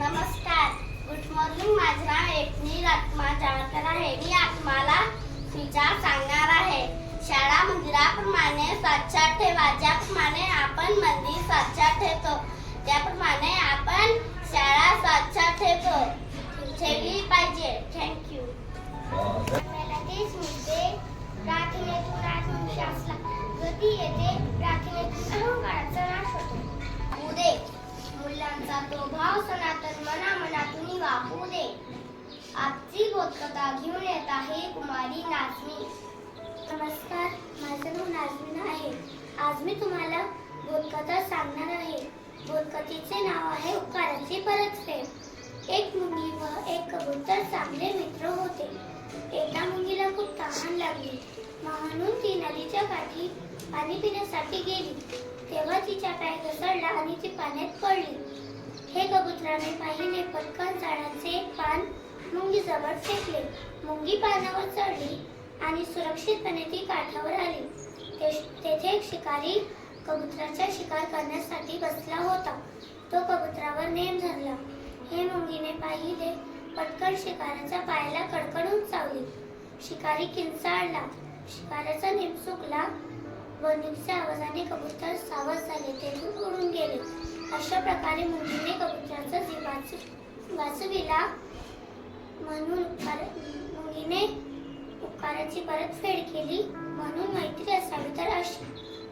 नमस्कार. Good morning माझं नाव एकनी आत्मा जाळकर आहे. मी आत्माला विचार सांगणार आहे. शाळा मंदिराप्रमाणे स्वच्छ ठेवा. ज्याप्रमाणे आपण मंदिर स्वच्छ ठेवतो त्याप्रमाणे आपण शाळा स्वच्छ ठेवतो. ठेवली पाहिजे. थँक्यू प्रार्थनेतून आत्मविश्वासला गती येते? प्रार्थनेतून नाश होतो उदे. मुलांचा तो भाव सनातन मना मनातून वाहू दे आजची बोधकथा घेऊन येत आहे कुमारी नाचणी. नमस्कार माझं नाव नाझमीन आहे. आज मी तुम्हाला बोधकथा सांगणार आहे. बोधकथेचे नाव आहे उपकाराची परतफेड. एक मुंगी व एक कबूतर चांगले मित्र होते. एका मुंगीला खूप तहान लागली. म्हणून ती नदीच्या काठी पाणी पिण्यासाठी गेली. घसरला आणि ती पाण्यात पडली. हे कबुतराने पाहिले पटकन झाडाचे पान मुंगी जवळ फेकले. मुंगी पानावर चढली आणि सुरक्षितपणे ती काठावर आली. तेथे एक शिकारी कबुतराचा शिकार करण्यासाठी बसला होता. तो कबुतरावर नेम धरला. हे मुंगीने पाहिले पटकन शिकाऱ्याच्या पायाला कडकडून चावली. शिकारी किंचाळला. शिकाऱ्याचा नेम चुकला वणीच्या आवाजाने कबुतर सावध झाले. तेथून उडून अशा प्रकारे मुलीने कबुतराचा जीव वाच वाचविला म्हणून उपकार मुलीने उपकाराची परतफेड केली म्हणून मैत्री असावी. तर अशी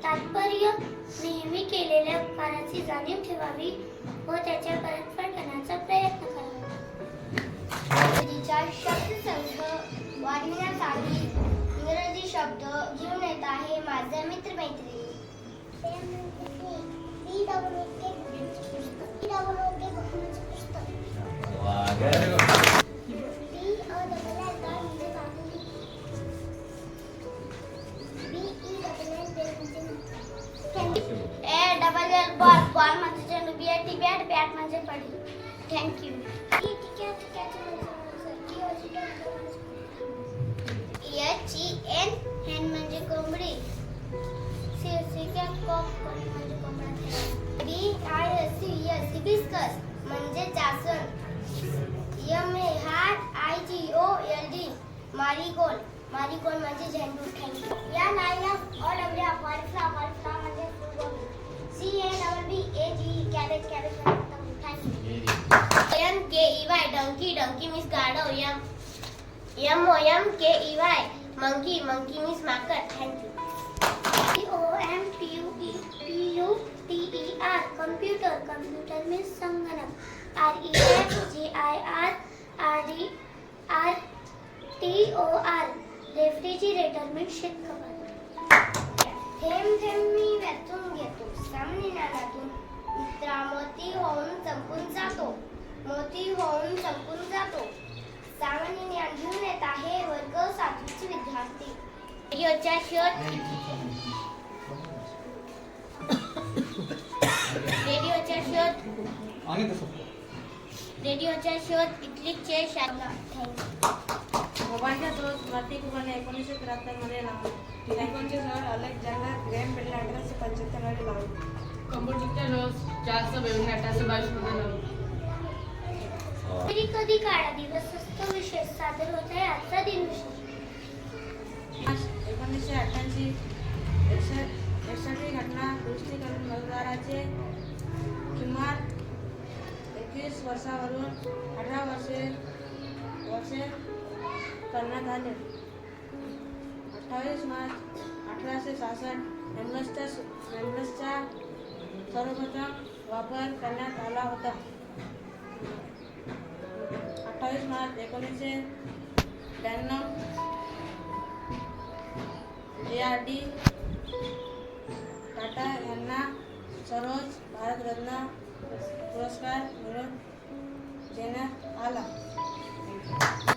तात्पर्य नेहमी केलेल्या उपकाराची जाणीव ठेवावी व त्याच्या परतफेड करण्याचा प्रयत्न करावा. इंग्रजीचा शब्दसंच वाढविण्यासाठी इंग्रजी शब्द घेऊन येत आहे माझे मित्र मैत्रिणी A double L ball ball म्हणजे चेंडू B A T bat bat म्हणजे पडी थँक्यू म्हणजे जास्वंद M A R I G O L D marigold marigold म्हणजे झेंडू. Thank you. या of all W cauliflower cauliflower म्हणजे फुलगोबी C A double B A G cabbage cabbage म्हणजे M K E Y donkey donkey means गाढव M M O M K E Y monkey monkey means माकड thank you M P U E P U T E R E R computer computer means संगणक R E F G I R R D R T O R refrigerator means शीतकपाट थेंब थेंब मी व्यथून घेतो सामने नाण्यातून मित्रा मोती होऊन संपून जातो मोती होऊन संपून जातो सामान्य ज्ञान घेऊन येत आहे वर्ग सातवीचे विद्यार्थी आणि कसं रेडिओच्या शोध इटलीचे शाळा मोबाईलच्या शोध कार्तिक उभारणे एकोणीसशे त्र्याहत्तरमध्ये लावला. टेलिफोनचे शोध अलेक्झांडर ग्रॅम बेलने अठराशे पंच्याहत्तरमध्ये लावले. कम्प्युटरच्या रोज चारशे बेवणे अठराशे बावीसमध्ये लावली. कधी कधी काळा दिवस असतो विशेष सादर होत आहे आजचा दिन विशेष. एकोणीसशे अठ्ठ्याऐंशी. एकसष्टवी घटना दुरुस्ती करून मतदाराचे किमान एकवीस वर्षावरून अठरा वर्षे वर्षे करण्यात आले. अठ्ठावीस मार्च अठराशे सहासष्ट एम्बुलन्सच्या एम्बुलन्सचा सर्वप्रथम वापर करण्यात आला होता. अठ्ठावीस मार्च एकोणीसशे ब्याण्णव जे आर डी टाटा यांना सरोज भारतरत्न પુરસ્કાર જેના આલા.